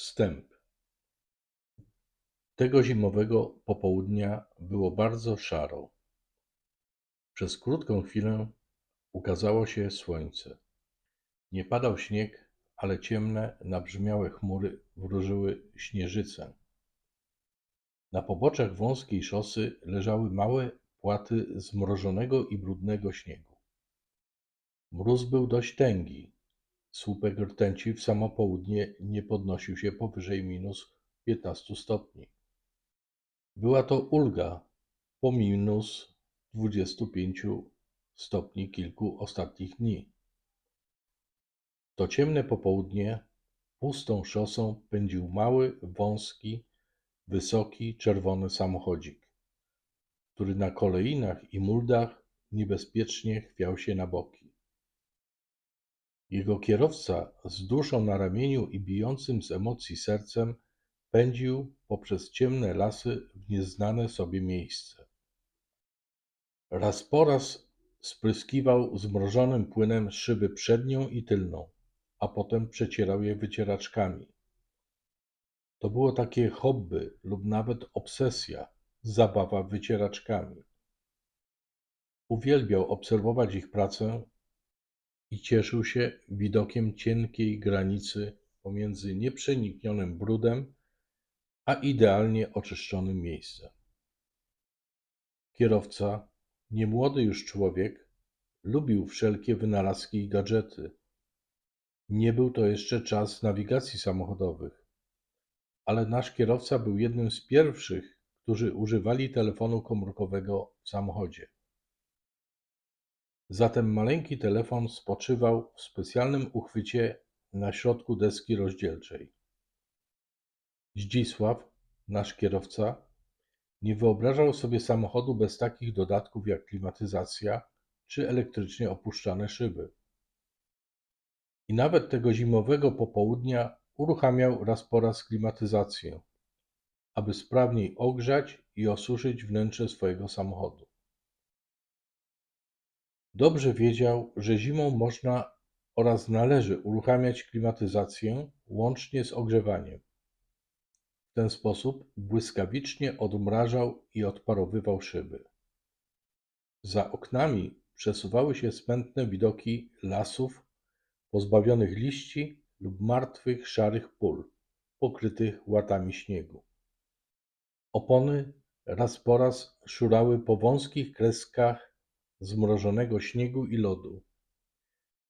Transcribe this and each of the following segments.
Wstęp. Tego zimowego popołudnia było bardzo szaro. Przez krótką chwilę ukazało się słońce. Nie padał śnieg, ale ciemne, nabrzmiałe chmury wróżyły śnieżycę. Na poboczach wąskiej szosy leżały małe płaty zmrożonego i brudnego śniegu. Mróz był dość tęgi. Słupek rtęci w samo południe nie podnosił się powyżej minus 15 stopni. Była to ulga po minus 25 stopni kilku ostatnich dni. To ciemne popołudnie pustą szosą pędził mały, wąski, wysoki, czerwony samochodzik, który na koleinach i muldach niebezpiecznie chwiał się na boki. Jego kierowca z duszą na ramieniu i bijącym z emocji sercem pędził poprzez ciemne lasy w nieznane sobie miejsce. Raz po raz spryskiwał zmrożonym płynem szyby przednią i tylną, a potem przecierał je wycieraczkami. To było takie hobby lub nawet obsesja, zabawa wycieraczkami. Uwielbiał obserwować ich pracę i cieszył się widokiem cienkiej granicy pomiędzy nieprzeniknionym brudem a idealnie oczyszczonym miejscem. Kierowca, niemłody już człowiek, lubił wszelkie wynalazki i gadżety. Nie był to jeszcze czas nawigacji samochodowych, ale nasz kierowca był jednym z pierwszych, którzy używali telefonu komórkowego w samochodzie. Zatem maleńki telefon spoczywał w specjalnym uchwycie na środku deski rozdzielczej. Zdzisław, nasz kierowca, nie wyobrażał sobie samochodu bez takich dodatków jak klimatyzacja czy elektrycznie opuszczane szyby. I nawet tego zimowego popołudnia uruchamiał raz po raz klimatyzację, aby sprawniej ogrzać i osuszyć wnętrze swojego samochodu. Dobrze wiedział, że zimą można oraz należy uruchamiać klimatyzację łącznie z ogrzewaniem. W ten sposób błyskawicznie odmrażał i odparowywał szyby. Za oknami przesuwały się smętne widoki lasów pozbawionych liści lub martwych, szarych pól, pokrytych łatami śniegu. Opony raz po raz szurały po wąskich kreskach zmrożonego śniegu i lodu,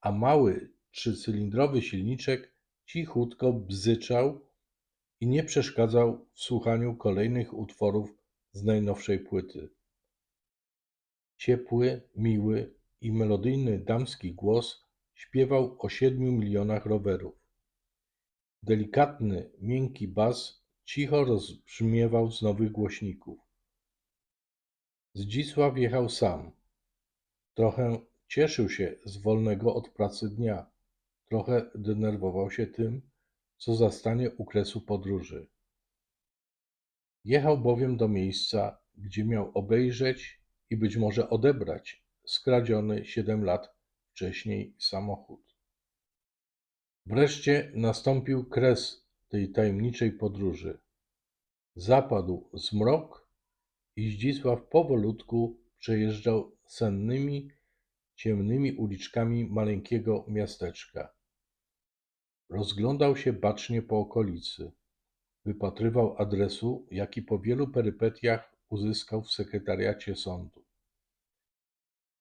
a mały trzycylindrowy silniczek cichutko bzyczał i nie przeszkadzał w słuchaniu kolejnych utworów z najnowszej płyty. Ciepły, miły i melodyjny damski głos śpiewał o siedmiu milionach rowerów. Delikatny, miękki bas cicho rozbrzmiewał z nowych głośników. Zdzisław jechał sam. Trochę cieszył się z wolnego od pracy dnia, trochę denerwował się tym, co zastanie u kresu podróży. Jechał bowiem do miejsca, gdzie miał obejrzeć i być może odebrać skradziony siedem lat wcześniej samochód. Wreszcie nastąpił kres tej tajemniczej podróży. Zapadł zmrok i Zdzisław powolutku przejeżdżał sennymi, ciemnymi uliczkami maleńkiego miasteczka. Rozglądał się bacznie po okolicy. Wypatrywał adresu, jaki po wielu perypetiach uzyskał w sekretariacie sądu.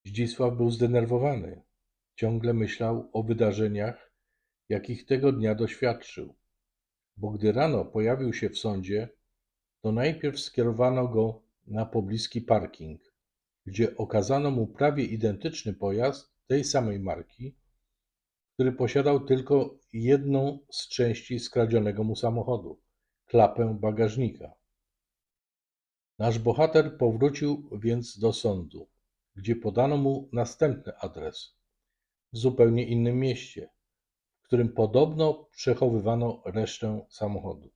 Zdzisław był zdenerwowany. Ciągle myślał o wydarzeniach, jakich tego dnia doświadczył. Bo gdy rano pojawił się w sądzie, to najpierw skierowano go na pobliski parking, gdzie okazano mu prawie identyczny pojazd tej samej marki, który posiadał tylko jedną z części skradzionego mu samochodu klapę bagażnika. Nasz bohater powrócił więc do sądu, gdzie podano mu następny adres w zupełnie innym mieście, w którym podobno przechowywano resztę samochodu.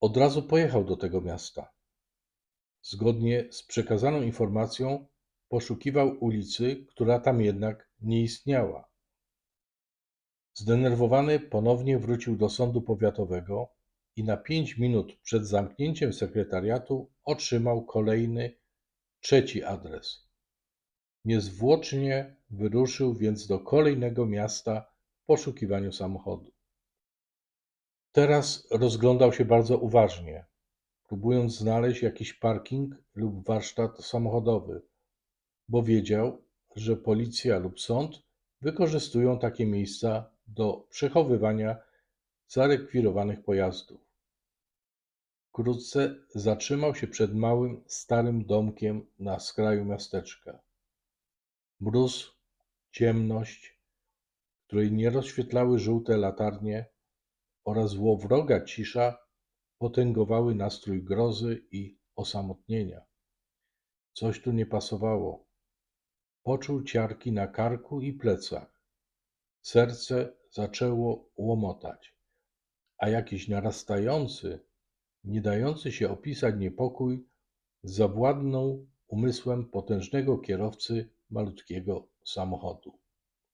Od razu pojechał do tego miasta. Zgodnie z przekazaną informacją, poszukiwał ulicy, która tam jednak nie istniała. Zdenerwowany ponownie wrócił do sądu powiatowego i na pięć minut przed zamknięciem sekretariatu otrzymał kolejny, trzeci adres. Niezwłocznie wyruszył więc do kolejnego miasta w poszukiwaniu samochodu. Teraz rozglądał się bardzo uważnie, próbując znaleźć jakiś parking lub warsztat samochodowy, bo wiedział, że policja lub sąd wykorzystują takie miejsca do przechowywania zarekwirowanych pojazdów. Wkrótce zatrzymał się przed małym, starym domkiem na skraju miasteczka. Mróz, ciemność, której nie rozświetlały żółte latarnie oraz złowroga cisza potęgowały nastrój grozy i osamotnienia. Coś tu nie pasowało. Poczuł ciarki na karku i plecach. Serce zaczęło łomotać, a jakiś narastający, nie dający się opisać niepokój zawładnął umysłem potężnego kierowcy malutkiego samochodu.